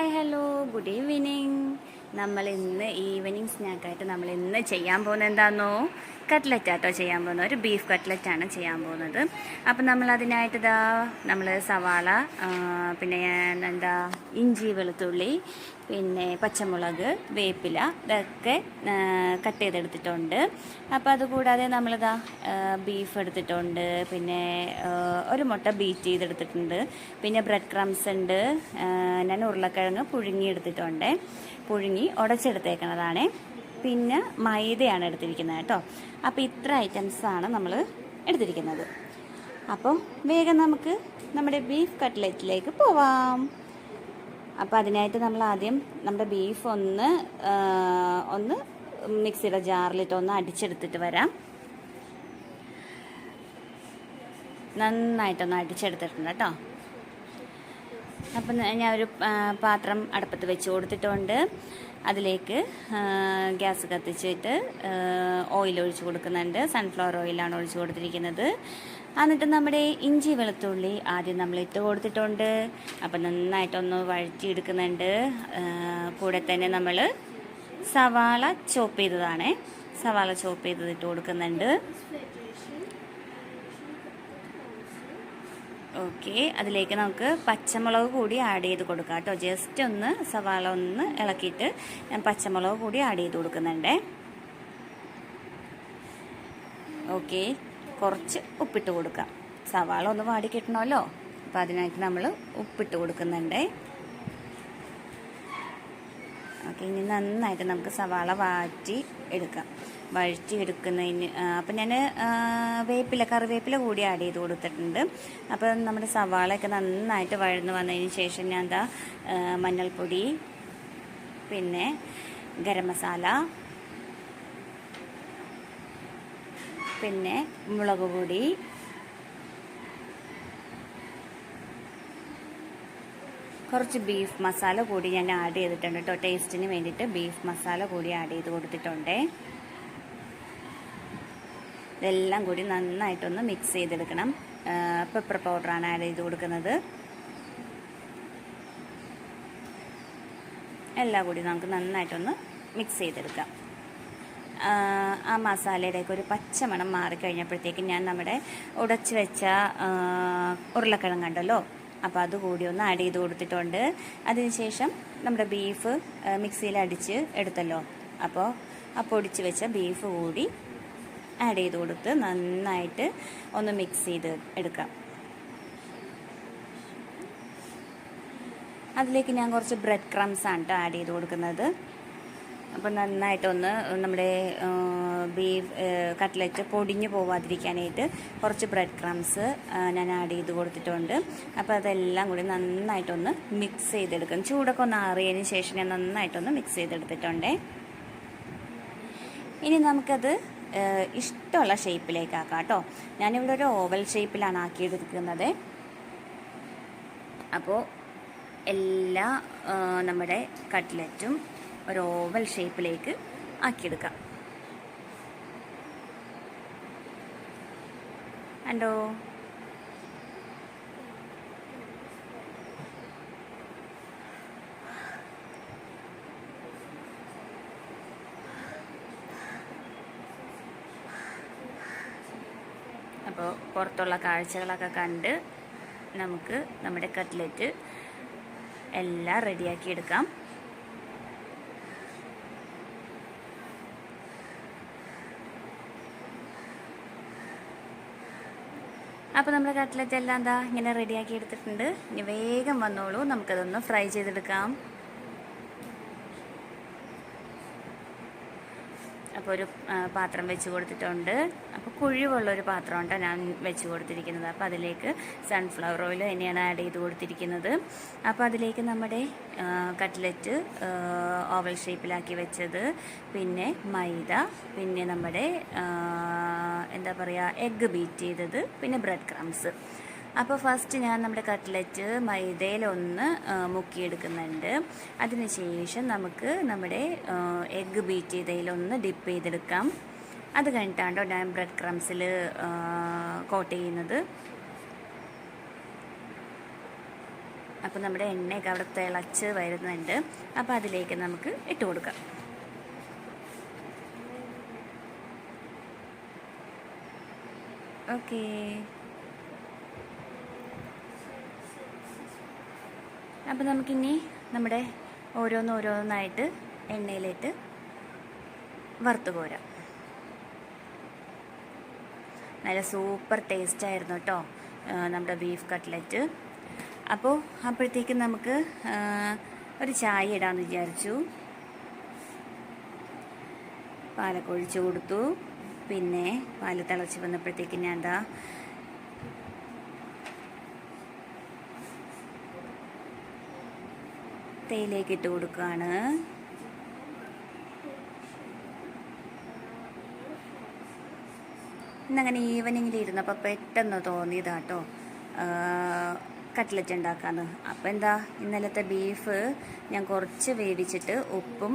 Hi hello. Good evening. നമ്മൾ ഇന്ന് evening സ്നാക്കായിട്ട് നമ്മൾ ഇന്ന് ചെയ്യാൻ പോകുന്നത് എന്താണെന്നോ കട്ട്ലറ്റ് ആട്ടോ ചെയ്യാൻ പോകുന്നത്. ഒരു ബീഫ് കട്ട്ലറ്റാണ് ചെയ്യാൻ പോകുന്നത്. അപ്പം നമ്മൾ അതിനായിട്ട് ഇതാ നമ്മൾ സവാള പിന്നെ എന്താ ഇഞ്ചി വെളുത്തുള്ളി പിന്നെ പച്ചമുളക് വേപ്പില ഇതൊക്കെ കട്ട് ചെയ്തെടുത്തിട്ടുണ്ട്. അപ്പോൾ അതുകൂടാതെ നമ്മളിതാ ബീഫ് എടുത്തിട്ടുണ്ട്. പിന്നെ ഒരു മുട്ട ബീറ്റ് ചെയ്തെടുത്തിട്ടുണ്ട്. പിന്നെ ബ്രെഡ് ക്രംസ് ഉണ്ട്. ഞാൻ ഉരുളക്കിഴങ്ങ് പുഴുങ്ങി എടുത്തിട്ടുണ്ട് പുഴുങ്ങി ഉടച്ചെടുത്തേക്കുന്നതാണ് പിന്നെ മൈദയാണ് എടുത്തിരിക്കുന്നത് കേട്ടോ. അപ്പോൾ ഇത്ര ഐറ്റംസാണ് നമ്മൾ എടുത്തിരിക്കുന്നത്. അപ്പോൾ വേഗം നമുക്ക് നമ്മുടെ ബീഫ് കട്ട്ലറ്റിലേക്ക് പോവാം. അപ്പോൾ അതിനായിട്ട് നമ്മൾ ആദ്യം നമ്മുടെ ബീഫ് ഒന്ന് ഒന്ന് മിക്സിയുടെ ജാറിലിട്ട് ഒന്ന് അടിച്ചെടുത്തിട്ട് വരാം. നന്നായിട്ടൊന്ന് അടിച്ചെടുത്തിട്ടുണ്ട് കേട്ടോ. അപ്പം ഞാൻ ഒരു പാത്രം അടുപ്പത്ത് വെച്ച് കൊടുത്തിട്ടുണ്ട്. അതിലേക്ക് ഗ്യാസ് കത്തിച്ചിട്ട് ഓയിൽ ഒഴിച്ച് കൊടുക്കുന്നുണ്ട്. സൺഫ്ലവർ ഓയിലാണ് ഒഴിച്ച് കൊടുത്തിരിക്കുന്നത്. എന്നിട്ട് നമ്മുടെ ഇഞ്ചി വെളുത്തുള്ളി ആദ്യം നമ്മൾ ഇട്ട് കൊടുത്തിട്ടുണ്ട്. അപ്പം നന്നായിട്ടൊന്ന് വഴറ്റിയെടുക്കുന്നുണ്ട് കൂടെ തന്നെ നമ്മൾ സവാള ചോപ്പ് ചെയ്തതാണ്. സവാള ചോപ്പ് ചെയ്തത് ഇട്ട് കൊടുക്കുന്നുണ്ട്. ഓക്കെ അതിലേക്ക് നമുക്ക് പച്ചമുളക് കൂടി ആഡ് ചെയ്ത് കൊടുക്കാം കേട്ടോ. ജസ്റ്റ് ഒന്ന് സവാള ഒന്ന് ഇളക്കിയിട്ട് ഞാൻ പച്ചമുളക് കൂടി ആഡ് ചെയ്ത് കൊടുക്കുന്നുണ്ടേ. ഓക്കെ കുറച്ച് ഉപ്പിട്ട് കൊടുക്കാം. സവാള ഒന്ന് വാടി കിട്ടണമല്ലോ അപ്പോൾ അതിനായിട്ട് നമ്മൾ ഉപ്പിട്ട് കൊടുക്കുന്നുണ്ടേ. ഓക്കെ ഇനി നന്നായിട്ട് നമുക്ക് സവാള വാറ്റി എടുക്കാം. വഴറ്റി എടുക്കുന്നതിന് അപ്പം ഞാൻ വേപ്പില കറിവേപ്പില കൂടി ആഡ് ചെയ്ത് കൊടുത്തിട്ടുണ്ട്. അപ്പം നമ്മുടെ സവാളയൊക്കെ നന്നായിട്ട് വഴന്ന് വന്നതിന് ശേഷം ഞാൻ എന്താ മഞ്ഞൾപ്പൊടി പിന്നെ ഗരം മസാല പിന്നെ മുളക് പൊടി കുറച്ച് ബീഫ് മസാല കൂടി ഞാൻ ആഡ് ചെയ്തിട്ടുണ്ട് കേട്ടോ ടേസ്റ്റിന് വേണ്ടിയിട്ട് ബീഫ് മസാല കൂടി ആഡ് ചെയ്ത് കൊടുത്തിട്ടുണ്ട്. ഇതെല്ലാം കൂടി നന്നായിട്ടൊന്ന് മിക്സ് ചെയ്തെടുക്കണം. പെപ്പർ പൗഡറാണ് ആഡ് ചെയ്ത് കൊടുക്കുന്നത്. എല്ലാം കൂടി നമുക്ക് നന്നായിട്ടൊന്ന് മിക്സ് ചെയ്തെടുക്കാം. ആ, മസാലയുടെയൊക്കെ ഒരു പച്ചമണം മാറിക്കഴിഞ്ഞപ്പോഴത്തേക്കും ഞാൻ നമ്മുടെ ഉടച്ചു വെച്ച ഉരുളക്കിഴങ്ങുണ്ടല്ലോ അപ്പോൾ അതുകൂടി ഒന്ന് ആഡ് ചെയ്ത് കൊടുത്തിട്ടുണ്ട്. അതിനുശേഷം നമ്മുടെ ബീഫ് മിക്സിയിൽ അടിച്ച് എടുത്തല്ലോ. അപ്പോൾ ആ പൊടിച്ച് വെച്ച ബീഫ് കൂടി ആഡ് ചെയ്ത് കൊടുത്ത് നന്നായിട്ട് ഒന്ന് മിക്സ് ചെയ്ത് എടുക്കാം. അതിലേക്ക് ഞാൻ കുറച്ച് ബ്രെഡ് ക്രംസ് ആണ് കേട്ടോ ആഡ് ചെയ്ത് കൊടുക്കുന്നത്. അപ്പം നന്നായിട്ടൊന്ന് നമ്മുടെ ബീഫ് കട്ട്ലറ്റ് പൊടിഞ്ഞു പോവാതിരിക്കാനായിട്ട് കുറച്ച് ബ്രെഡ് ക്രംസ് ഞാൻ ആഡ് ചെയ്ത് കൊടുത്തിട്ടുണ്ട്. അപ്പോൾ അതെല്ലാം കൂടി നന്നായിട്ടൊന്ന് മിക്സ് ചെയ്തെടുക്കും ചൂടൊക്കെ ഒന്ന് ആറിയതിന് ശേഷം ഞാൻ നന്നായിട്ടൊന്ന് മിക്സ് ചെയ്തെടുത്തിട്ടുണ്ടേ. ഇനി നമുക്കത് ഇഷ്ടമുള്ള ഷേപ്പിലേക്കാക്കാം കേട്ടോ. ഞാനിവിടെ ഒരു ഓവൽ ഷേപ്പിലാണ് ആക്കിയെടുക്കുന്നത് അപ്പോൾ എല്ലാ നമ്മുടെ കട്ട്ലറ്റും ഒരു ഓവൽ ഷേപ്പിലേക്ക് ആക്കിയെടുക്കാം. കണ്ടോ? അപ്പോൾ പുറത്തുള്ള കാഴ്ചകളൊക്കെ കണ്ട് നമുക്ക് നമ്മുടെ കട്ട്ലറ്റ് എല്ലാം റെഡിയാക്കി അപ്പോൾ നമ്മുടെ കട്ട്ലറ്റ് എല്ലാം എന്താ ഇങ്ങനെ റെഡിയാക്കി എടുത്തിട്ടുണ്ട്. ഇനി വേഗം വന്നോളൂ. നമുക്കതൊന്ന് ഫ്രൈ ചെയ്തെടുക്കാം. അപ്പോൾ ഒരു പാത്രം വെച്ച് കൊടുത്തിട്ടുണ്ട്. അപ്പോൾ കുഴിവുള്ള ഒരു പാത്രമുണ്ട് ഞാൻ വെച്ച് കൊടുത്തിരിക്കുന്നത്. അപ്പോൾ അതിലേക്ക് സൺഫ്ലവർ ഓയിൽ തന്നെയാണ് ആഡ് ചെയ്ത് കൊടുത്തിരിക്കുന്നത്. അപ്പോൾ അതിലേക്ക് നമ്മുടെ കട്ട്ലറ്റ് ഓവൽ ഷേപ്പിലാക്കി വെച്ചത്. പിന്നെ മൈദ പിന്നെ നമ്മുടെ എന്താ പറയുക എഗ്ഗ് ബീറ്റ് ചെയ്തത്. പിന്നെ ബ്രെഡ് ക്രംസ് അപ്പോൾ ഫസ്റ്റ് ഞാൻ നമ്മുടെ കട്ട്ലറ്റ് മൈദയിലൊന്ന് മുക്കിയെടുക്കുന്നുണ്ട്. അതിനുശേഷം നമുക്ക് നമ്മുടെ എഗ്ഗ് ബീറ്റ് ചെയ്തതിലൊന്ന് ഡിപ്പ് ചെയ്തെടുക്കാം. അത് കഴിഞ്ഞിട്ടാണ്ടോ ഞാൻ ബ്രെഡ് ക്രംസിൽ കോട്ട് ചെയ്യുന്നത്. അപ്പോൾ നമ്മുടെ എണ്ണയൊക്കെ അവിടെ തിളച്ച് വരുന്നുണ്ട്. അപ്പോൾ അതിലേക്ക് നമുക്ക് ഇട്ട് കൊടുക്കാം. ഓക്കേ അപ്പോൾ നമുക്കിനി നമ്മുടെ ഓരോന്നോരോന്നായിട്ട് എണ്ണയിലിട്ട് വറുത്ത് പോരാം നല്ല സൂപ്പർ ടേസ്റ്റ് ആയിരുന്നു കേട്ടോ നമ്മുടെ ബീഫ് കട്ട്ലറ്റ് അപ്പോൾ അപ്പോഴത്തേക്കും നമുക്ക് ഒരു ചായ ഇടാമെന്ന് വിചാരിച്ചു. പാലൊക്കെ ഒഴിച്ചു കൊടുത്തു. പിന്നെ പാൽ തിളച്ച് വന്നപ്പോഴത്തേക്കും ഞാൻ എന്താ തേയിലേക്ക് ഇട്ട് കൊടുക്കുകയാണ് ഇന്നങ്ങനെ ഈവനിങ്ങിൽ ഇരുന്നപ്പോൾ പെട്ടെന്ന് തോന്നിയതാട്ടോ. കട്ട്ലറ്റ് ഉണ്ടാക്കാന്ന്. അപ്പോൾ എന്താ ഇന്നലത്തെ ബീഫ് ഞാൻ കുറച്ച് വേവിച്ചിട്ട് ഉപ്പും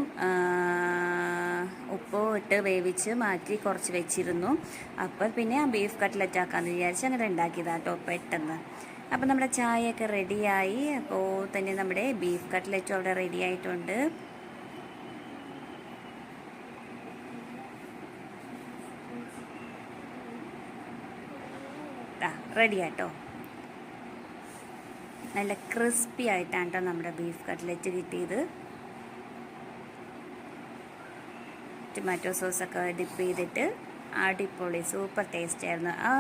ഉപ്പും ഇട്ട് വേവിച്ച് മാറ്റി കുറച്ച് വെച്ചിരുന്നു. അപ്പോൾ പിന്നെ ആ ബീഫ് കട്ട്ലറ്റ് ആക്കാമെന്ന് വിചാരിച്ച് അങ്ങനെ ഉണ്ടാക്കിയതാട്ടോ പെട്ടെന്ന്. അപ്പം നമ്മുടെ ചായയൊക്കെ റെഡിയായി. അപ്പോൾ തന്നെ നമ്മുടെ ബീഫ് കട്ട്ലറ്റും അവിടെ റെഡി ആയിട്ടുണ്ട്. റെഡി ആട്ടോ. നല്ല ക്രിസ്പി ആയിട്ടാണ് കേട്ടോ നമ്മുടെ ബീഫ് കട്ട്ലറ്റ് കിട്ടിയത്. ടൊമാറ്റോ സോസൊക്കെ ഡിപ്പ് ചെയ്തിട്ട് അടിപൊളി സൂപ്പർ ടേസ്റ്റ് ആയിരുന്നു. ആ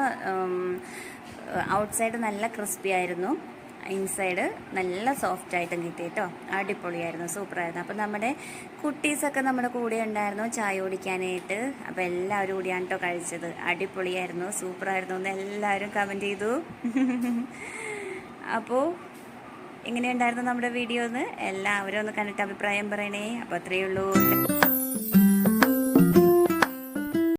ഔട്ട്സൈഡ് നല്ല ക്രിസ്പി ആയിരുന്നു. ഇൻസൈഡ് നല്ല സോഫ്റ്റ് ആയിട്ടും കിട്ടി കേട്ടോ. അടിപൊളിയായിരുന്നു. സൂപ്പറായിരുന്നു. അപ്പം നമ്മുടെ കുട്ടീസൊക്കെ നമ്മുടെ കൂടെ ഉണ്ടായിരുന്നു. ചായ കുടിക്കാനായിട്ട്. അപ്പോൾ എല്ലാവരും കൂടിയാണ് കേട്ടോ കഴിച്ചത്. അടിപൊളിയായിരുന്നു. സൂപ്പറായിരുന്നു എന്ന് എല്ലാവരും കമന്റ് ചെയ്തു. അപ്പോൾ എങ്ങനെയുണ്ടായിരുന്നു നമ്മുടെ വീഡിയോ എന്ന് എല്ലാവരും ഒന്ന് കണ്ടിട്ട് അഭിപ്രായം പറയണേ. അപ്പോൾ അത്രയേ ഉള്ളൂ.